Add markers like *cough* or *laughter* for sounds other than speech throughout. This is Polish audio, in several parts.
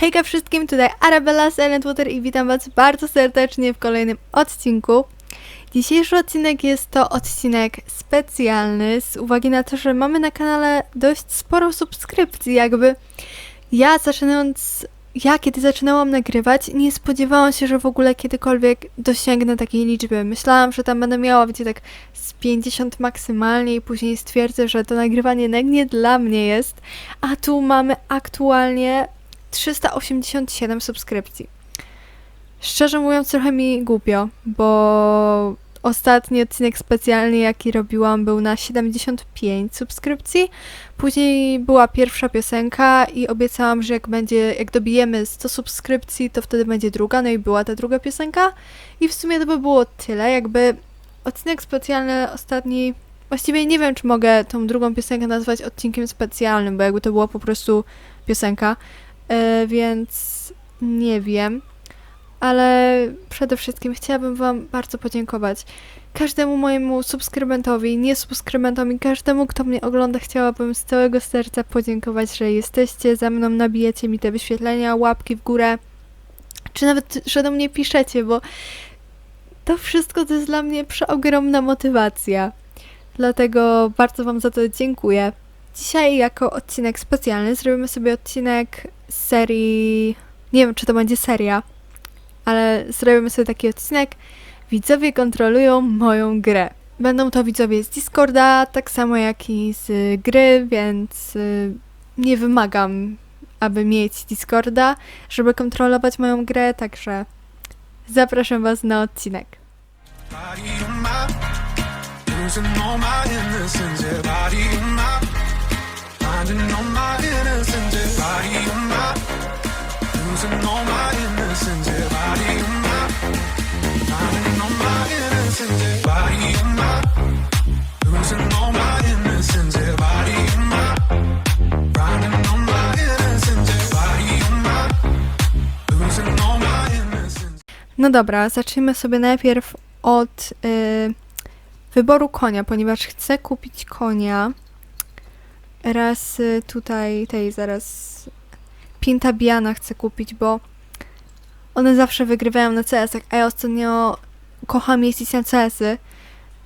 Hejka wszystkim, tutaj Arabella Silentwater i witam was bardzo serdecznie w kolejnym odcinku. Dzisiejszy odcinek jest to odcinek specjalny z uwagi na to, że mamy na kanale dość sporo subskrypcji, jakby ja zaczynając, ja kiedy zaczynałam nagrywać, nie spodziewałam się, że w ogóle kiedykolwiek dosięgnę takiej liczby. Myślałam, że tam będę miała, wiecie, tak z 50 maksymalnie i później stwierdzę, że to nagrywanie jednak nie dla mnie jest, a tu mamy aktualnie 387 subskrypcji. Szczerze mówiąc, trochę mi głupio, bo ostatni odcinek specjalny, jaki robiłam, był na 75 subskrypcji. Później była pierwsza piosenka i obiecałam, że jak będzie, jak dobijemy 100 subskrypcji, to wtedy będzie druga, no i była ta druga piosenka. I w sumie to by było tyle, jakby odcinek specjalny ostatni. Właściwie nie wiem, czy mogę tą drugą piosenkę nazwać odcinkiem specjalnym, bo jakby to była po prostu piosenka. E, więc nie wiem. Ale przede wszystkim chciałabym Wam bardzo podziękować. Każdemu mojemu subskrybentowi, niesubskrybentom i każdemu, kto mnie ogląda, chciałabym z całego serca podziękować, że jesteście ze mną, nabijecie mi te wyświetlenia, łapki w górę, czy nawet, że do mnie piszecie, bo to wszystko to jest dla mnie przeogromna motywacja. Dlatego bardzo Wam za to dziękuję. Dzisiaj jako odcinek specjalny zrobimy sobie odcinek z serii. Nie wiem, czy to będzie seria, ale zrobimy sobie taki odcinek. Widzowie kontrolują moją grę. Będą to widzowie z Discorda, tak samo jak i z gry, więc y, nie wymagam, aby mieć Discorda, żeby kontrolować moją grę, także zapraszam Was na odcinek. Body my innocence. Body on my, losing all my innocence. Body on my, my innocence. Body on my, losing all my innocence. Body on my. No dobra, zacznijmy sobie najpierw od y, wyboru konia, ponieważ chcę kupić konia. Raz y, tutaj, tej zaraz Pintabiana chcę kupić, bo one zawsze wygrywają na CS-ach, a ja ostatnio kocham jeździć na CS-y,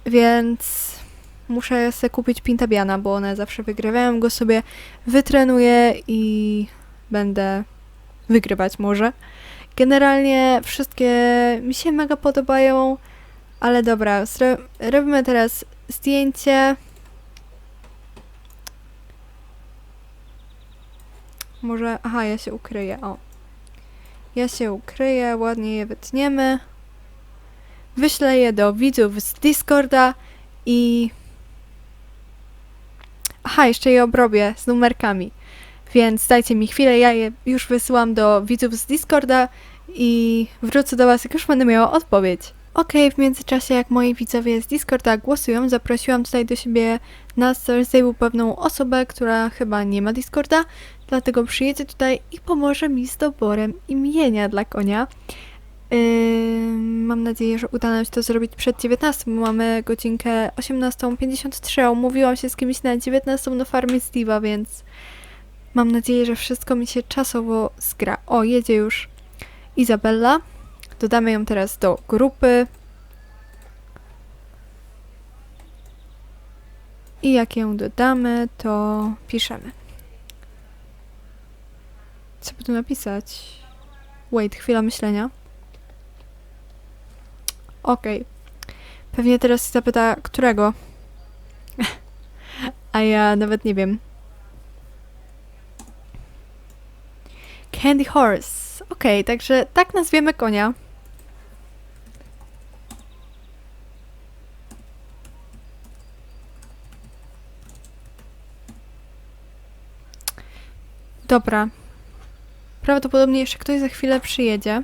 więc muszę sobie kupić Pintabiana, bo one zawsze wygrywają. Go sobie wytrenuję i będę wygrywać może. Generalnie wszystkie mi się mega podobają, ale dobra, robimy teraz zdjęcie. Może, aha, ja się ukryję, o. Ja się ukryję, ładnie je wytniemy. Wyślę je do widzów z Discorda i... Aha, jeszcze je obrobię z numerkami. Więc dajcie mi chwilę, ja je już wysyłam do widzów z Discorda i wrócę do Was, jak już będę miała odpowiedź. Okej, w międzyczasie jak moi widzowie z Discorda głosują, zaprosiłam tutaj do siebie na Thursday pewną osobę, która chyba nie ma Discorda, dlatego przyjedzie tutaj i pomoże mi z doborem imienia dla konia. Ym, mam nadzieję, że uda nam się to zrobić przed 19, bo mamy godzinkę 18.53, a umówiłam się z kimś na 19 do farmy Steve'a, więc Mam nadzieję, że wszystko mi się czasowo zgra. O, jedzie już Izabella. Dodamy ją teraz do grupy. I jak ją dodamy, to piszemy. Co by tu napisać? Wait, chwila myślenia. Okej. Pewnie teraz zapyta, którego. A ja nawet nie wiem. Candy Horse. Okej, także tak nazwiemy konia. Dobra. Prawdopodobnie jeszcze ktoś za chwilę przyjedzie.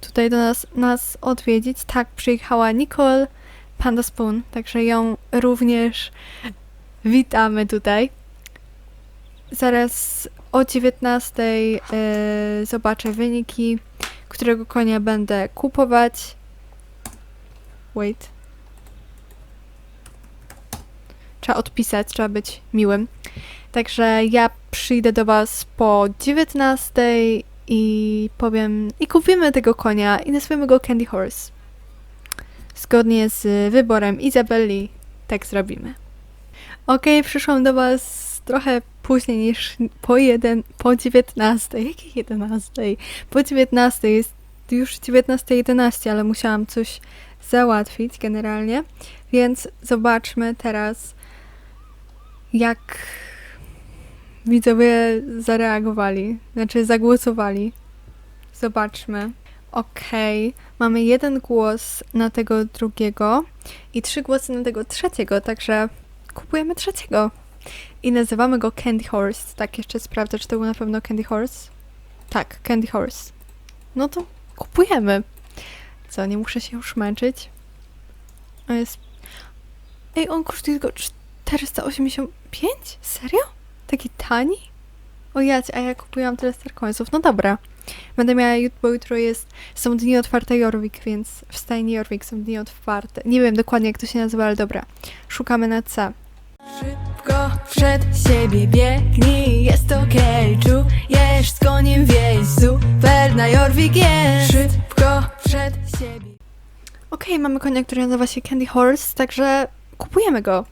Tutaj do nas, nas odwiedzić. Tak, przyjechała Nicole Panda Spoon, także ją również witamy tutaj. Zaraz o 19 y, zobaczę wyniki, którego konia będę kupować. Wait. Trzeba odpisać, trzeba być miłym. Także ja przyjdę do Was po 19 i powiem, i kupimy tego konia i nazwiemy go Candy Horse. Zgodnie z wyborem Izabeli, tak zrobimy. Okej, przyszłam do Was trochę później niż po jeden, po 19. Jakiej 11? Po 19 jest już 19.11, ale musiałam coś załatwić generalnie. Więc zobaczmy teraz, jak widzowie zareagowali, znaczy zagłosowali. Zobaczmy. Okej, mamy jeden głos na tego drugiego i trzy głosy na tego trzeciego, także kupujemy trzeciego. I nazywamy go Candy Horse. Tak, jeszcze sprawdzę, czy to był na pewno Candy Horse. Tak, Candy Horse. No to kupujemy. Co, nie muszę się już męczyć. Jest... Ej, on kosztuje tylko 485? Serio? Taki tani? O jać, a ja kupiłam tyle Star Coinsów. No dobra. Będę miała jutro, bo jutro jest, są dni otwarte Jorvik, więc w stajni Jorvik są dni otwarte. Nie wiem dokładnie jak to się nazywa, ale dobra. Szukamy na C. Szybko przed siebie biegnij, jest okej, czujesz z koniem wieś, super na Jorvik jest. Szybko przed siebie. Okej, mamy konia, który nazywa się Candy Horse, także kupujemy go.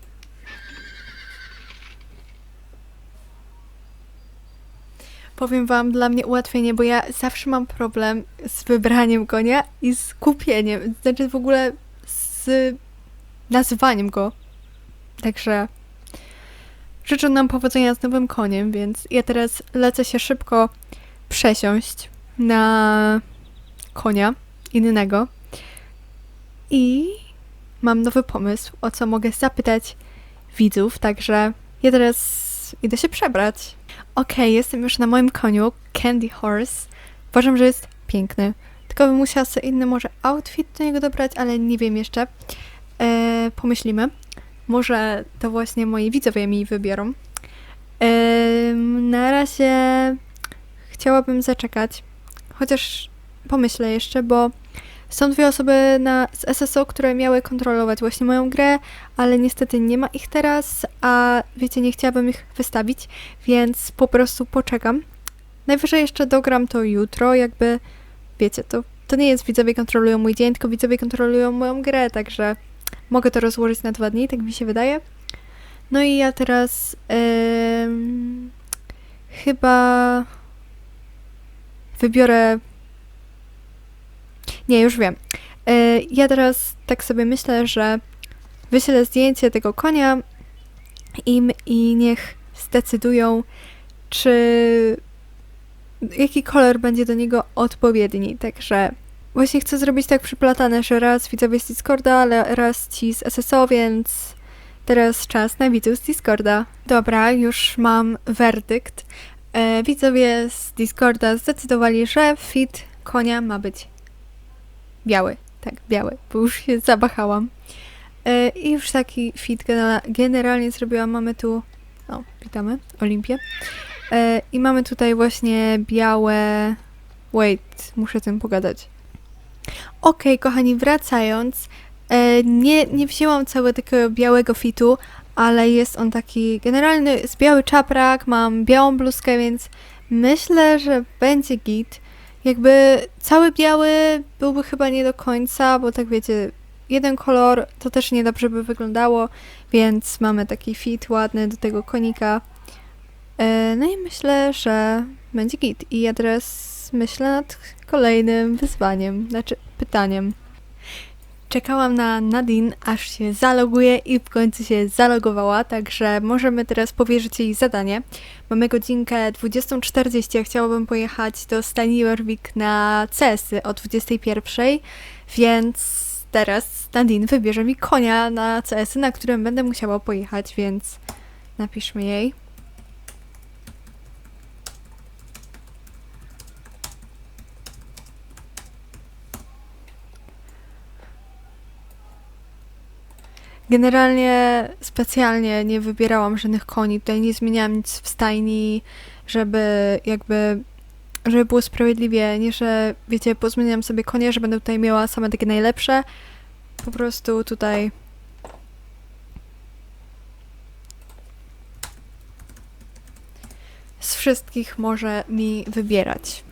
Powiem wam, dla mnie ułatwienie, bo ja zawsze mam problem z wybraniem konia i z kupieniem, znaczy w ogóle z nazwaniem go. Także życzę nam powodzenia z nowym koniem, więc ja teraz lecę się szybko przesiąść na konia innego i mam nowy pomysł, o co mogę zapytać widzów, także ja teraz idę się przebrać. Okej, jestem już na moim koniu, Candy Horse. Uważam, że jest piękny. Tylko bym musiała sobie inny może outfit do niego dobrać, ale nie wiem jeszcze. Eee, pomyślimy. Może to właśnie moi widzowie mi wybiorą. Em, na razie chciałabym zaczekać. Chociaż pomyślę jeszcze, bo są dwie osoby na, z SSO, które miały kontrolować właśnie moją grę, ale niestety nie ma ich teraz, a wiecie, nie chciałabym ich wystawić, więc po prostu poczekam. Najwyżej jeszcze dogram to jutro, jakby, wiecie, to, to nie jest widzowie kontrolują mój dzień, tylko widzowie kontrolują moją grę, także mogę to rozłożyć na dwa dni, tak mi się wydaje. No i ja teraz em, chyba wybiorę. Nie, już wiem. E, ja teraz tak sobie myślę, że wyślę zdjęcie tego konia im i niech zdecydują, czy jaki kolor będzie do niego odpowiedni. Także właśnie chcę zrobić tak przyplatane, że raz widzowie z Discorda, ale raz ci z SSO, więc teraz czas na widzów z Discorda. Dobra, już mam werdykt. E, widzowie z Discorda zdecydowali, że fit konia ma być biały. Tak, biały, bo już się zabachałam. E, I już taki fit genera- generalnie zrobiłam. Mamy tu, o, witamy, Olimpię. E, I mamy tutaj właśnie białe... Wait, muszę tym pogadać. Okej, kochani, wracając. E, nie, nie wzięłam całego takiego białego fitu, ale jest on taki generalny, jest biały czaprak, mam białą bluzkę, więc myślę, że będzie git. Jakby cały biały byłby chyba nie do końca, bo tak wiecie, jeden kolor to też niedobrze by wyglądało, więc mamy taki fit ładny do tego konika. E, No i myślę, że będzie git. I teraz myślę nad kolejnym wyzwaniem, znaczy pytaniem. Czekałam na Nadine, aż się zaloguje i w końcu się zalogowała, także możemy teraz powierzyć jej zadanie. Mamy godzinkę 20.40, a chciałabym pojechać do Stani Jorvik na CS-y o 21.00, więc teraz Nadine wybierze mi konia na CS-y, na którym będę musiała pojechać, więc napiszmy jej. Generalnie specjalnie nie wybierałam żadnych koni, tutaj nie zmieniałam nic w stajni, żeby jakby, żeby było sprawiedliwie, nie że, wiecie, pozmieniam sobie konie, że będę tutaj miała same takie najlepsze. Po prostu tutaj z wszystkich może mi wybierać.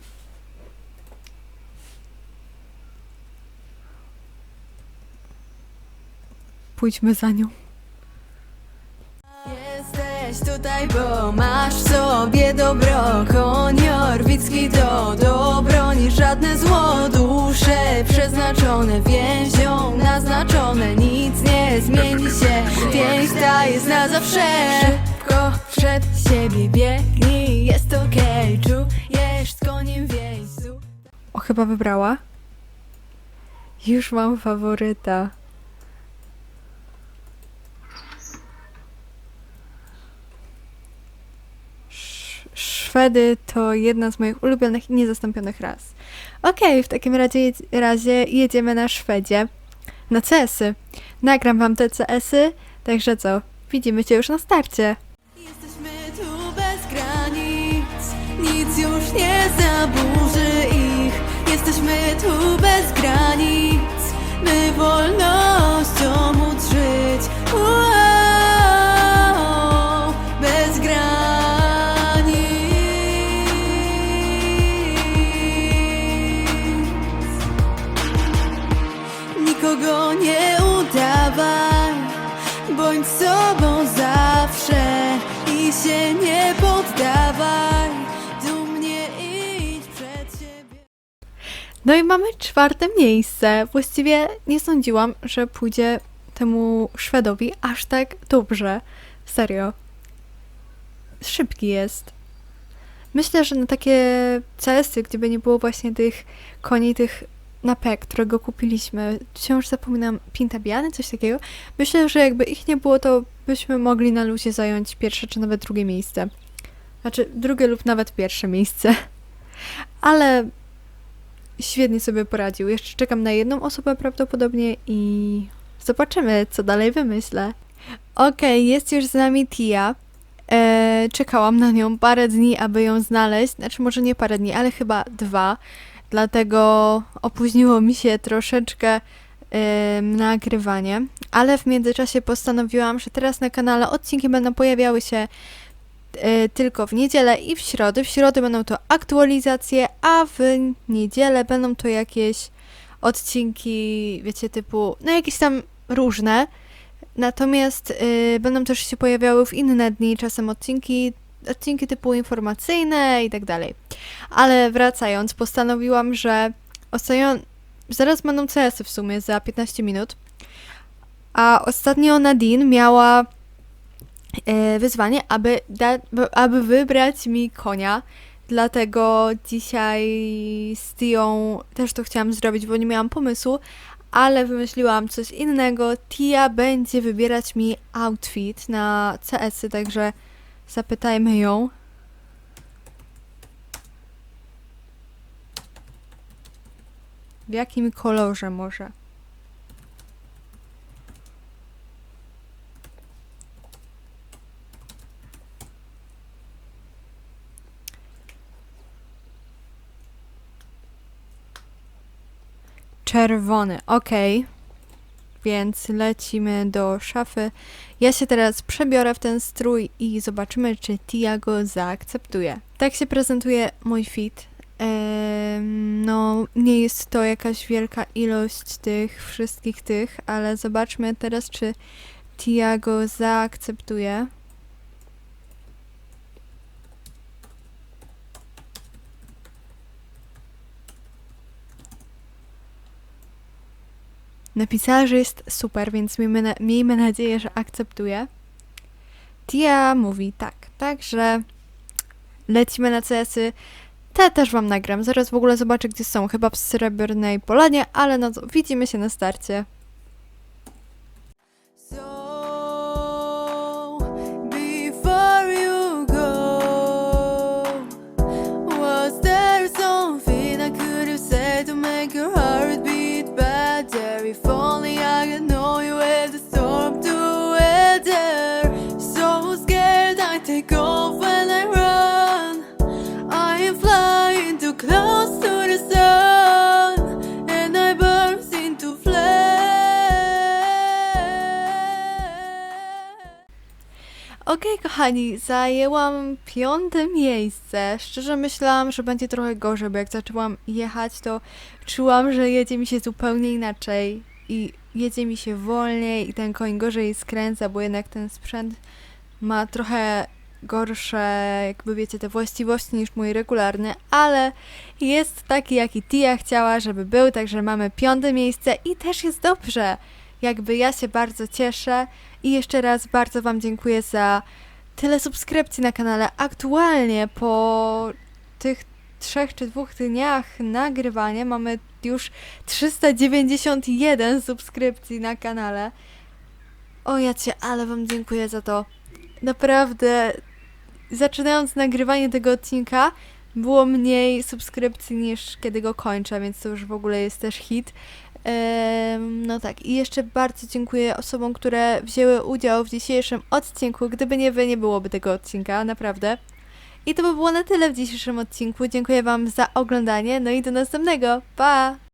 Pójdźmy za nią. Jesteś tutaj, bo masz w sobie dobro. Koń Jorwicki to dobro Niż żadne zło. Dusze przeznaczone więzią Naznaczone. Nic nie zmieni się. Więź ta jest na zawsze. Szybko przed siebie biegnij. Jest okej, czujesz z koniem więź O, chyba wybrała. Już mam faworyta. Szwedy to jedna z moich ulubionych i niezastąpionych ras. Okej, w takim razie, razie jedziemy na Szwedzie. Na CS-y. Nagram wam te CS-y, także co? Widzimy cię już na starcie. Jesteśmy tu bez granic, nic już nie zaburzy ich. Jesteśmy tu bez granic, my wolnością No i mamy czwarte miejsce. Właściwie nie sądziłam, że pójdzie temu Szwedowi aż tak dobrze. Serio. Szybki jest. Myślę, że na takie CS-y, gdyby nie było właśnie tych koni, tych napek, którego kupiliśmy, wciąż zapominam, pintabiany, coś takiego. Myślę, że jakby ich nie było, to byśmy mogli na luzie zająć pierwsze czy nawet drugie miejsce. Znaczy, drugie lub nawet pierwsze miejsce. *laughs* Ale świetnie sobie poradził. Jeszcze czekam na jedną osobę prawdopodobnie i zobaczymy, co dalej wymyślę. Okej, jest już z nami Tia. E, czekałam na nią parę dni, aby ją znaleźć. Znaczy, może nie parę dni, ale chyba dwa. Dlatego opóźniło mi się troszeczkę nagrywanie. Ale w międzyczasie postanowiłam, że teraz na kanale odcinki będą pojawiały się tylko w niedzielę i w środę. W środę będą to aktualizacje, a w niedzielę będą to jakieś odcinki, wiecie, typu, no jakieś tam różne. Natomiast y, będą też się pojawiały w inne dni, czasem odcinki, odcinki typu informacyjne i tak dalej. Ale wracając, postanowiłam, że ostatnio, zaraz będą CS-y w sumie za 15 minut. A ostatnio Nadine miała wyzwanie, aby, da, aby wybrać mi konia. Dlatego dzisiaj z Tią też to chciałam zrobić, bo nie miałam pomysłu, ale wymyśliłam coś innego. Tia będzie wybierać mi outfit na CS-y, także zapytajmy ją. W jakim kolorze może? Czerwony, okej. Więc lecimy do szafy. Ja się teraz przebiorę w ten strój i zobaczymy, czy Tia go zaakceptuje. Tak się prezentuje mój fit. No, nie jest to jakaś wielka ilość tych wszystkich tych, ale zobaczmy teraz, czy Tia go zaakceptuje. Napisała, że jest super, więc miejmy, na, miejmy nadzieję, że akceptuje. Tia mówi tak, także lecimy na CS-y. Te też wam nagram. Zaraz w ogóle zobaczę, gdzie są. Chyba w Srebrnej Polanie, ale no to widzimy się na starcie. Before. Okej, kochani, zajęłam piąte miejsce. Szczerze myślałam, że będzie trochę gorzej, bo jak zaczęłam jechać, to czułam, że jedzie mi się zupełnie inaczej i jedzie mi się wolniej i ten koń gorzej skręca, bo jednak ten sprzęt ma trochę gorsze, jakby wiecie, te właściwości niż mój regularny, ale jest taki, jaki Tia chciała, żeby był, także mamy piąte miejsce i też jest dobrze. Jakby ja się bardzo cieszę i jeszcze raz bardzo Wam dziękuję za tyle subskrypcji na kanale. Aktualnie po tych trzech czy dwóch dniach nagrywania mamy już 391 subskrypcji na kanale. O ja cię, ale Wam dziękuję za to. Naprawdę, zaczynając nagrywanie tego odcinka, było mniej subskrypcji niż kiedy go kończę, więc to już w ogóle jest też hit. No tak, i jeszcze bardzo dziękuję osobom, które wzięły udział w dzisiejszym odcinku. Gdyby nie wy, nie byłoby tego odcinka, naprawdę. I to by było na tyle w dzisiejszym odcinku. Dziękuję Wam za oglądanie, no i do następnego. Pa!